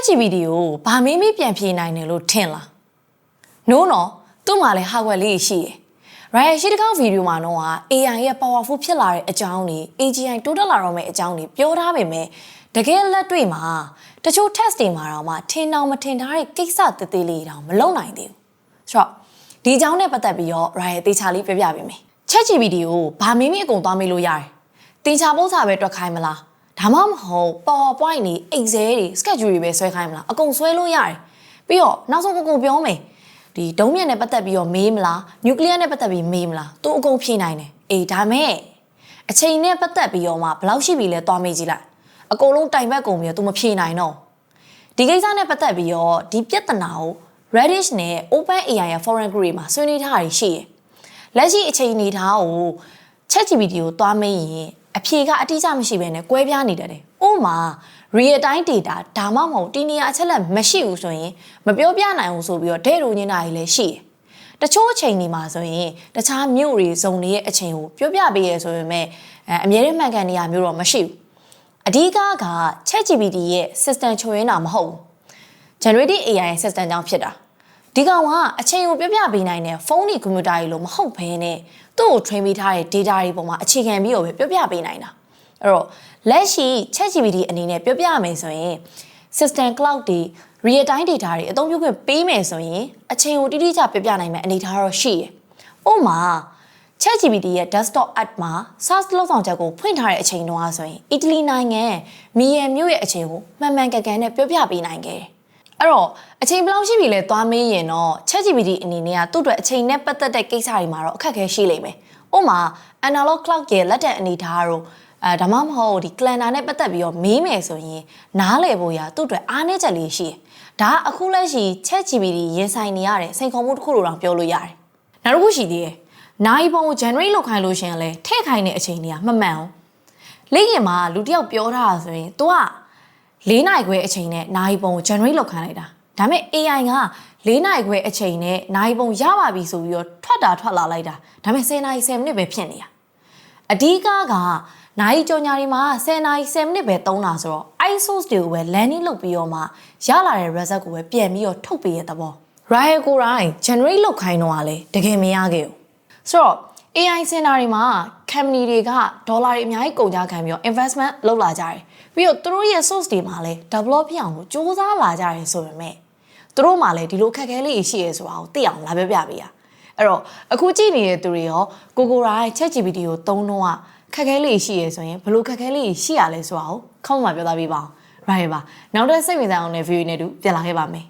ChatGPT ကိုဗာမေးမေးပြန်ဖြေနိုင်တယ်လို့ထင်လား no နော်သူ့မှာလည်း hardware လေးရှိရယ် right ရှိတစ်ခေါက်ဗီဒီယိုမှာတော့က AI ရဲ့ powerful ဖြစ်လာတဲ့အကြောင်းတွေ AGI တိုးတက်လာတော့မယ့်အကြောင်းတွေပြောထားပေမဲ့တကယ်လက်တွေ့မှာတချို့ test တွေမှာတော့မှထင်အောင်မထင်ထားတဲ့ကိစ္စတသေးလေးတောင်မလုပ်နိုင်သေးဘူးဆိုတော့ဒီအကြောင်းနဲ့ပတ်သက်ပြီးတော့ right တေချာလေးပြပြပေးမယ် ChatGPT ကိုဗာမေးမေးအကုန်သွားမေးလို့ရတယ်တေချာပုံးစာပဲတွက်ခိုင်းမလား ဒါမှမဟုတ် PowerPoint တွေ Excel တွေ schedule တွေပဲဆွဲခိုင်းမလားအကုန်ဆွဲလို့ရတယ်ပြီးတော့နောက်ဆုံးကိုကိုပြောမယ်ဒီဒုံးမြတ်နဲ့ပတ်သက်ပြီးတော့မေးမလားနျူကလ িয়ার နဲ့ပတ်သက်ပြီးမေးမလားသူအကုန်ဖြေနိုင်တယ်အေးဒါမဲ့အချိန်နဲ့ပတ်သက်ပြီးတော့မှဘယ်လောက်ရှိပြီလဲသွားမေးကြည့်လိုက်အကုန်လုံးတိုင်ဘက်ကုန်ပြီးတော့ तू မဖြေနိုင်တော့ဒီကိစ္စနဲ့ပတ်သက်ပြီးတော့ဒီပြဿနာကို Reddish နဲ့ OpenAI ရဲ့ foreign group တွေမှာဆွေးနွေးထားတာရှိတယ်လက်ရှိအချိန်အနေထားကို ChatGPT ကိုသွားမေးရင် အဖြေကအတိအကျမရှိဘဲနဲ့ကွဲပြားနေတတ်တယ်။ဥပမာ real time data ဒါမှမဟုတ်တီနီယာအချက်လက်မရှိဘူးဆိုရင်မပြောပြနိုင်ဘူးဆိုပြီးတော့ဒဲရိုညင်းတာကြီးလည်းရှိတယ်။တချို့အချိန်ဒီမှာဆိုရင်တခြားမြို့တွေဇုံတွေရဲ့အချိန်ကိုပြောပြပေးရဲဆိုပေမဲ့အဲအမြဲတမ်းမှန်ကန်နေရမျိုးတော့မရှိဘူး။အဓိကက ChatGPT ရဲ့ system ချိုးရင်းတာမဟုတ်ဘူး။ generative AI ရဲ့ system ကြောင့်ဖြစ်တာ ဒီကောင်ကအချိန်ကိုပြပြပေးနိုင်တဲ့ဖုန်းတွေကွန်ပျူတာတွေလို့မဟုတ်ဘဲနဲ့သူ့ကို train ပေးထားတဲ့ data တွေပေါ်မှာအခြေခံပြီးတော့ပဲပြပြပေးနိုင်တာအဲ့တော့လက်ရှိ ChatGPT အနေနဲ့ပြပြရမယ်ဆိုရင် system cloud တွေ real time data တွေအသုံးပြုခွင့်ပေးမယ်ဆိုရင်အချိန်ကိုတိတိကျပြပြနိုင်မယ့်အနေအထားတော့ရှိရယ်ဥပမာ ChatGPT ရဲ့ desktop app မှာ SaaS လောက်ဆောင်ချက်ကိုဖွင့်ထားတဲ့အချိန်တုန်းကဆိုရင်အီတလီနိုင်ငံမီယန်မြို့ရဲ့အချိန်ကိုမှန်မှန်ကန်ကန်နဲ့ပြောပြပေးနိုင်ခဲ့တယ်။ အဲ့တော့အချိန်ဘယ်လောက်ရှိပြီလဲသွားမေးရင်တော့ ChatGPT အနေနဲ့ကသူ့အတွက်အချိန်နဲ့ပတ်သက်တဲ့ကိစ္စတွေမှာတော့အခက်အခဲရှိလိမ့်မယ်။ဥပမာ analog clock ရဲ့လက်တက်အနေထားတို့အဲဒါမှမဟုတ်ဒီ calendar နဲ့ပတ်သက်ပြီးတော့မေးမယ်ဆိုရင်နားလည်ဖို့ရသူ့အတွက်အားနည်းချက်လေးရှိတယ်။ဒါကအခုလက်ရှိ ChatGPT ရင်ဆိုင်နေရတဲ့စိန်ခေါ်မှုတစ်ခုလို့တောင်ပြောလို့ရတယ်။နောက်တစ်ခုရှိသေးတယ်။နိုင်ပုံကို generate လုပ်ခိုင်းလို့ရှိရင်လည်းထည့်ခိုင်းတဲ့အချိန်တွေကမမှန်အောင်။လိမ့်ရင်မှာလူတစ်ယောက်ပြောထားတာဆိုရင် तू က ၄နိုင်ခွဲအချိန်နဲ့နိုင်ပုံကို generate လုပ်ခိုင်းလိုက်တာဒါပေမဲ့ AI က၄နိုင်ခွဲအချိန်နဲ့နိုင်ပုံရပါပြီဆိုပြီးတော့ထွက်တာထွက်လာလိုက်တာဒါပေမဲ့10နာရီ10မိနစ်ပဲဖြစ်နေတာအဓိကကနိုင်ကြော်ညာတွေမှာ10နာရီ10မိနစ်ပဲသုံးတာဆိုတော့ iSource တွေကိုပဲ landing လုပ်ပြီးတော့မှရလာတဲ့ result ကိုပဲပြန်ပြီးတော့ထုတ်ပေးရတဲ့ဘော Riot ကိုယ်တိုင် generate လုပ်ခိုင်းတော့ကလည်းတကယ်မရခဲ့ဘူးဆိုတော့ AI စင်တာတွေမှာ company တွေကဒေါ်လာတွေအများကြီးကုန်ကြခံပြီးတော့ investment လုပ်လာကြတယ် ပြီးတော့သူတို့ရဲ့ source တွေမှာလည်း develop ဖြစ်အောင်လို့စူးစမ်းလာကြတယ်ဆိုပေမဲ့သူတို့မှာလည်းဒီလိုခက်ခဲလေးရှိရဲဆိုတာကိုသိအောင်လာပြပြပေးရအဲ့တော့အခုကြည့်နေတဲ့သူတွေရောကိုကိုရိုင်း ChatGPT ကိုသုံးတော့ခက်ခဲလေးရှိရဲဆိုရင်ဘလို့ခက်ခဲလေးရှိရလဲဆိုတာကိုခေါင်းမှာပြောသားပေးပါအောင် right ပါနောက်တဲ့စိတ်ဝင်စားအောင်တဲ့ view နဲ့တူပြန်လာခဲ့ပါမယ်